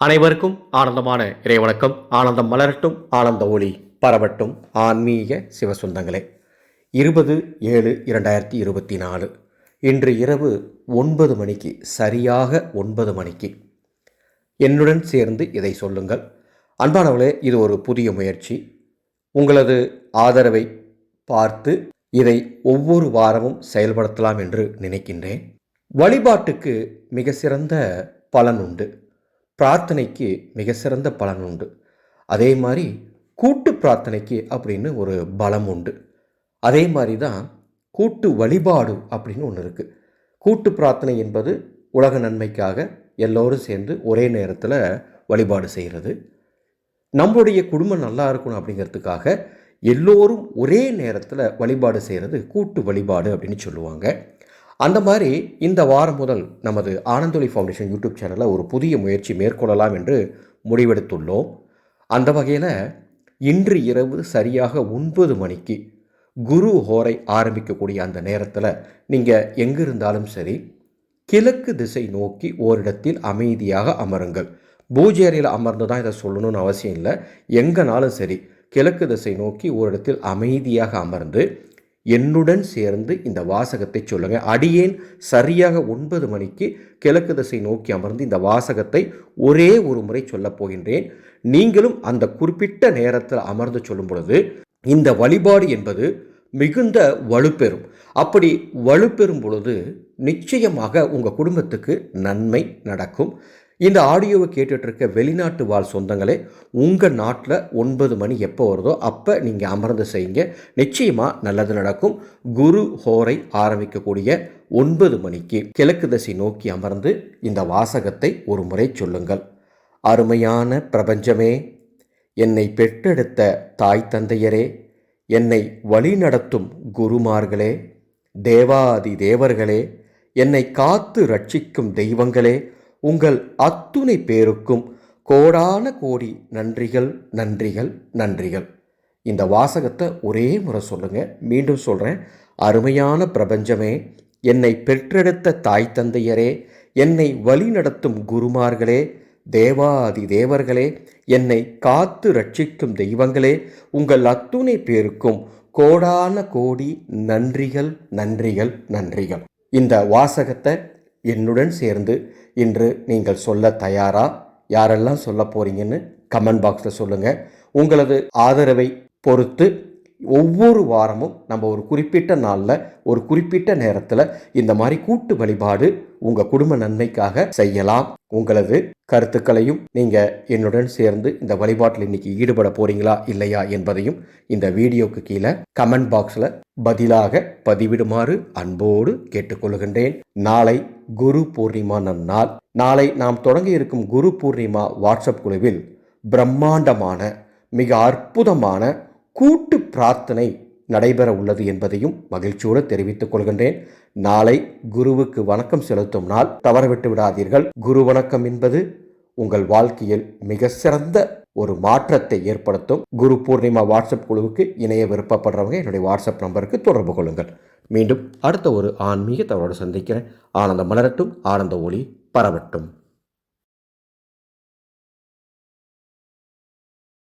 அனைவருக்கும் ஆனந்தமான இறைவணக்கம். ஆனந்தம் மலரட்டும் ஆனந்த ஒளி பரவட்டும். ஆன்மீக சிவசுந்தங்களே இருபது ஏழு இரண்டாயிரத்தி இருபத்தி நாலு. இன்று இரவு ஒன்பது மணிக்கு சரியாக ஒன்பது மணிக்கு. என்னுடன் சேர்ந்து இதை சொல்லுங்கள். அன்பானவர்களே இது ஒரு புதிய முயற்சி. உங்களது ஆதரவை பார்த்து இதை ஒவ்வொரு வாரமும் செயல்படுத்தலாம் என்று நினைக்கின்றேன். வழிபாட்டுக்கு மிக சிறந்த பலன் உண்டு. பிரார்த்தனைக்கு மிக சிறந்த பலன் உண்டு. அதே மாதிரி கூட்டு பிரார்த்தனைக்கு அப்படின்னு ஒரு பலம் உண்டு. அதே மாதிரி தான் கூட்டு வழிபாடு அப்படின்னு ஒன்று இருக்குது கூட்டு பிரார்த்தனை என்பது உலக நன்மைக்காக எல்லோரும் சேர்ந்து ஒரே நேரத்தில் வழிபாடு செய்கிறது நம்மளுடைய குடும்பம் நல்லா இருக்கணும் அப்படிங்கிறதுக்காக எல்லோரும் ஒரே நேரத்தில் வழிபாடு செய்கிறது கூட்டு வழிபாடு அப்படின்னு சொல்லுவாங்க. அந்த மாதிரி இந்த வாரம் முதல் நமது ஆனந்தொலி ஃபவுண்டேஷன் யூடியூப் சேனலில் ஒரு புதிய முயற்சி மேற்கொள்ளலாம் என்று முடிவெடுத்துள்ளோம். அந்த வகையில் இன்று இரவு சரியாக ஒன்பது மணிக்கு குரு ஹோரை ஆரம்பிக்கக்கூடிய அந்த நேரத்தில் நீங்கள் எங்கே இருந்தாலும் சரி கிழக்கு திசை நோக்கி ஓரிடத்தில் அமைதியாக அமருங்கள். பூஜை அறையில் அமர்ந்து தான் இதை சொல்லணும்னு அவசியம் இல்லை. எங்கேனாலும் சரி கிழக்கு திசை நோக்கி ஓரிடத்தில் அமைதியாக அமர்ந்து என்னுடன் சேர்ந்து இந்த வாசகத்தை சொல்லுங்கள் அடியேன் சரியாக ஒன்பது மணிக்கு கிழக்கு திசை நோக்கி அமர்ந்து இந்த வாசகத்தை ஒரே ஒரு முறை சொல்லப் போகின்றேன். நீங்களும் அந்த குறிப்பிட்ட நேரத்தில் அமர்ந்து சொல்லும் பொழுது இந்த வழிபாடு என்பது மிகுந்த வலுப்பெறும். அப்படி வலுப்பெறும் பொழுது நிச்சயமாக உங்கள் குடும்பத்துக்கு நன்மை நடக்கும். இந்த ஆடியோவை கேட்டுட்ருக்க வெளிநாட்டு வாழ் சொந்தங்களே உங்கள் நாட்டில் ஒன்பது மணி எப்போ வருதோ அப்போ நீங்கள் அமர்ந்து செய்யுங்க. நிச்சயமாக நல்லது நடக்கும். குரு ஹோரை ஆரம்பிக்கக்கூடிய ஒன்பது மணிக்கு கிழக்கு திசை நோக்கி அமர்ந்து இந்த வாசகத்தை ஒரு முறை சொல்லுங்கள். அருமையான பிரபஞ்சமே என்னை பெற்றெடுத்த தாய் தந்தையரே என்னை வழிநடத்தும் குருமார்களே தேவாதி தேவர்களே என்னை காத்து ரட்சிக்கும் தெய்வங்களே உங்கள் அத்துணை பேருக்கும் கோடான கோடி நன்றிகள் நன்றிகள் நன்றிகள். இந்த வாசகத்தை ஒரே முறை சொல்லுங்க. மீண்டும் சொல்கிறேன் அருமையான பிரபஞ்சமே என்னை பெற்றெடுத்த தாய் தந்தையரே என்னை வழிநடத்தும் குருமார்களே தேவாதி தேவர்களே என்னை காத்து ரட்சிக்கும் தெய்வங்களே உங்கள் அத்துணை பேருக்கும் கோடான கோடி நன்றிகள் நன்றிகள் நன்றிகள். இந்த வாசகத்தை என்னுடன் சேர்ந்து இன்று நீங்கள் சொல்ல தயாரா? யாரெல்லாம் சொல்ல போறீங்கன்னு கமெண்ட் பாக்ஸில் சொல்லுங்கள் உங்களது ஆதரவை பொறுத்து ஒவ்வொரு வாரமும் நம்ம ஒரு குறிப்பிட்ட நாளில் ஒரு குறிப்பிட்ட நேரத்தில் இந்த மாதிரி கூட்டு வழிபாடு உங்கள் குடும்ப நன்மைக்காக செய்யலாம். உங்களது கருத்துக்களையும் நீங்கள் என்னுடன் சேர்ந்து இந்த வழிபாட்டில் இன்னைக்கு ஈடுபட போகிறீங்களா இல்லையா என்பதையும் இந்த வீடியோக்கு கீழே கமெண்ட் பாக்ஸில் பதிலாக பதிவிடுமாறு அன்போடு கேட்டுக்கொள்கின்றேன். நாளை குரு பூர்ணிமா நன்னாள். நாளை நாம் தொடங்கி இருக்கும் குரு பூர்ணிமா வாட்ஸ்அப் குழுவில் பிரம்மாண்டமான மிக அற்புதமான கூட்டு பிரார்த்தனை நடைபெற உள்ளது என்பதையும் மகிழ்ச்சியோடு தெரிவித்துக் கொள்கின்றேன். நாளை குருவுக்கு வணக்கம் செலுத்தும் நாள். தவறவிட்டு விடாதீர்கள். குரு வணக்கம் என்பது உங்கள் வாழ்க்கையில் மிக சிறந்த ஒரு மாற்றத்தை ஏற்படுத்தும். குரு பூர்ணிமா வாட்ஸ்அப் குழுவுக்கு இணைய விருப்பப்படுறவங்க என்னுடைய வாட்ஸ்அப் நம்பருக்கு தொடர்பு கொள்ளுங்கள். மீண்டும் அடுத்த ஒரு ஆன்மீக தவறோடு சந்திக்கிறேன். ஆனந்த மலரட்டும் ஆனந்த ஒளி பரவட்டும்.